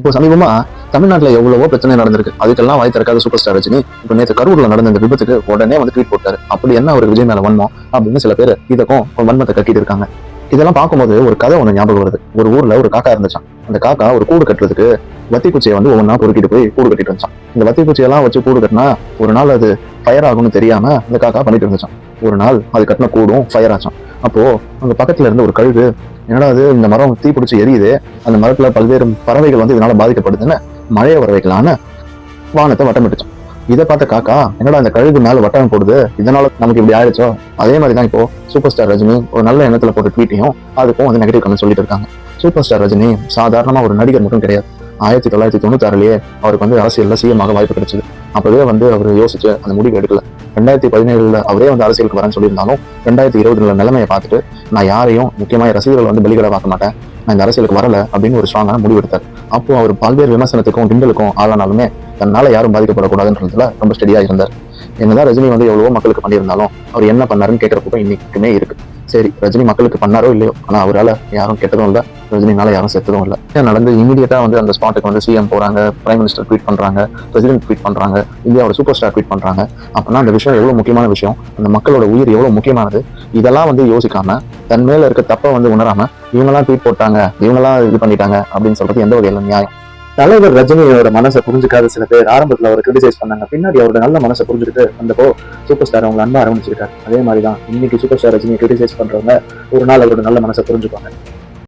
இப்போ சமீபமா தமிழ்நாட்டுல எவ்வளவோ பிரச்சனை நடந்திருக்கு. அதுக்கெல்லாம் வாய் திறக்காத சூப்பர் ஸ்டார் ரஜினி இப்போ நேற்று கரூர்ல நடந்த இந்த விபத்துக்கு உடனே வந்து ட்வீட் போட்டாரு. அப்படி என்ன ஒரு விஜய் மேல வன்மம் அப்படின்னு சில பேர் இதுக்கும் வன்மத்தை கட்டிட்டு இருக்காங்க. இதெல்லாம் பார்க்கும்போது ஒரு கதை ஒன்று ஞாபகம் வருது. ஒரு ஊர்ல ஒரு காக்கா இருந்துச்சான் அந்த காக்கா ஒரு கூடு கட்டுறதுக்கு வத்தி குச்சியை வந்து ஒவ்வொன்றா பொறுக்கிட்டு போய் கூடு கட்டிட்டு வந்துச்சான். இந்த வத்தி குச்சியெல்லாம் வச்சு கூடு கட்டினா ஒரு நாள் அது ஃபயர் ஆகும்னு தெரியாம அந்த காக்கா பண்ணிட்டு இருந்துச்சான். ஒரு நாள் அது கட்டின கூடும் ஃபயர் ஆச்சான். அப்போ அங்க பக்கத்துல இருந்து ஒரு கழுகு என்னடா அது இந்த மரம் தீ பிடிச்சி எரியுது அந்த மரத்துல பல்வேறு பறவைகள் வந்து இதனால பாதிக்கப்படுதுன்னு மழையை வர வைக்கலான்னு வானத்தை வட்டமிட்டுச்சான். இதை பார்த்த காக்கா என்னடா அந்த கழுகு மேல வட்டம் போடுது இதனால நமக்கு இப்படி ஆயிடுச்சோ? அதே மாதிரி தான் இப்போ சூப்பர் ஸ்டார் ரஜினி ஒரு நல்ல எண்ணத்துல போட்டு ட்வீட்டையும் அதுக்கும் வந்து நெகட்டிவ் கமெண்ட் சொல்லிட்டு இருக்காங்க. சூப்பர் ஸ்டார் ரஜினி சாதாரணமா ஒரு நடிகர் மட்டும் கிடையாது. ஆயிரத்தி தொள்ளாயிரத்தி தொண்ணூத்தாறுலயே அவருக்கு வந்து அரசியல்ல சிஎமாக வாய்ப்பு கிடைச்சது. அப்பவே வந்து அவர் யோசிச்சு அந்த முடிவு எடுக்கல. ரெண்டாயிரத்தி பதினேழுல அவரே வந்து அரசியலுக்கு வரேன்னு சொல்லியிருந்தாலும் ரெண்டாயிரத்தி இருபதுல நிலைமையை பார்த்துட்டு நான் யாரையும் முக்கியமாக ரசிகர்கள் வந்து பலிகடை பார்க்க மாட்டேன். நான் இந்த அரசியலுக்கு வரல அப்படின்னு ஒரு ஸ்ட்ராங்கான முடிவு எடுத்தார். அப்போ அவர் பல்வேறு விமர்சனத்துக்கும் கிண்டலுக்கும் ஆளானாலுமே தன்னால யாரும் பாதிக்கப்படக்கூடாதுன்றதுல ரொம்ப ஸ்டெடியாக இருந்தார். என்னதான் ரஜினி வந்து எவ்வளவோ மக்களுக்கு பண்ணியிருந்தாலும் அவர் என்ன பண்ணாருன்னு கேட்கறப்போ இன்னைக்குமே இருக்கு. சரி ரஜினி மக்களுக்கு பண்ணாரோ இல்லையோ ஆனா அவரால் யாரும் கெட்டதும் இல்லை. ரஜினினால யாரும் செத்ததும் இல்லை. நடந்து இமீடியட்டா வந்து அந்த ஸ்பாட்டுக்கு வந்து சிஎம் போறாங்க பிரைம் மினிஸ்டர் ட்வீட் பண்றாங்க பிரசிடென்ட் ட்வீட் பண்றாங்க இந்தியாவோட சூப்பர் ஸ்டார் ட்வீட் பண்றாங்க. அப்படின்னா அந்த விஷயம் எவ்வளவு முக்கியமான விஷயம்? அந்த மக்களோட உயிர் எவ்வளவு முக்கியமானது? இதெல்லாம் வந்து யோசிக்காம தன் மேல இருக்க தப்பை வந்து உணராம இவங்கெல்லாம் ட்வீட் போட்டாங்க இவங்கெல்லாம் இது பண்ணிட்டாங்க அப்படின்னு சொல்றது எந்த வகையில நியாயம். தலைவர் ரஜினியோட மனசை புரிஞ்சுக்காத சில பேர் ஆரம்பத்தில் அவர் கிரிட்டிசைஸ் பண்ணாங்க. பின்னாடி அவரோட நல்ல மனசை புரிஞ்சுக்கிட்டு வந்தப்போ சூப்பர் ஸ்டார் அவங்க அன்பா ஆரம்பிச்சிருக்காரு அதே மாதிரி தான் இன்னைக்கு சூப்பர் ஸ்டார் ரஜினியை கிரிட்டிசைஸ் பண்றவங்க ஒரு நாள் அவரோட நல்ல மனசை புரிஞ்சுப்பாங்க.